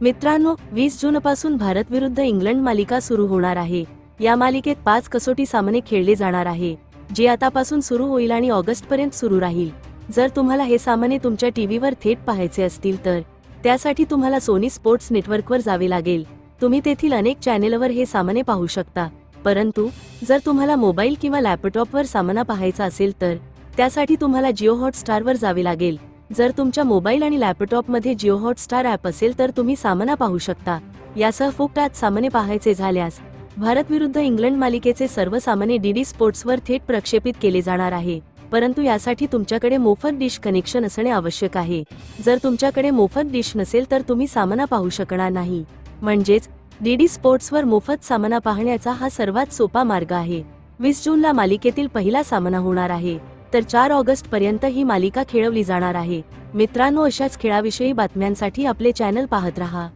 मित्रांनो वीस जून पासून भारत विरुद्ध इंग्लंड मालिका सुरू होणार आहे. या मालिकेत पाच कसोटी सामने खेळले जाणार आहे जे आतापासून सुरू होईल आणि ऑगस्ट पर्यंत सुरू राहील. जर तुम्हाला हे सामने तुमच्या टीव्हीवर थेट पाहायचे असतील तर त्यासाठी तुम्हाला सोनी स्पोर्ट्स नेटवर्कवर जावे लागेल. तुम्ही तेथील अनेक चॅनेलवर हे सामने पाहू शकता. परंतु जर तुम्हाला मोबाईल किंवा लॅपटॉपवर सामना पाहायचा असेल तर त्यासाठी तुम्हाला जिओ हॉटस्टारवर जावे लागेल. जर तुमच्या मोबाईल आणि लॅपटॉपमध्ये जिओ हॉटस्टार ॲप असेल तर तुम्ही सामना पाहू शकता. यासह फुकटात सामने पाहायचे झाल्यास भारत विरुद्ध इंग्लंड मालिकेचे सर्व सामने डीडी स्पोर्ट्सवर थेट प्रक्षेपित केले जाणार आहे. परंतु यासाठी तुमच्याकडे मोफत डिश कनेक्शन असणे आवश्यक आहे. जर तुमच्याकडे मोफत डिश नसेल तर तुम्ही सामना पाहू शकणार नाही. म्हणजेच डीडी स्पोर्ट्सवर मोफत सामना पाहण्याचा हा सर्वात सोपा मार्ग आहे. वीस जूनला मालिकेतील पहिला सामना होणार आहे. तर चार ऑगस्ट पर्यंत ही मालिका खेळवली जाणार आहे. मित्रांनो अशाच खेळाविषयी बातम्यांसाठी आपले चॅनल पाहत रहा.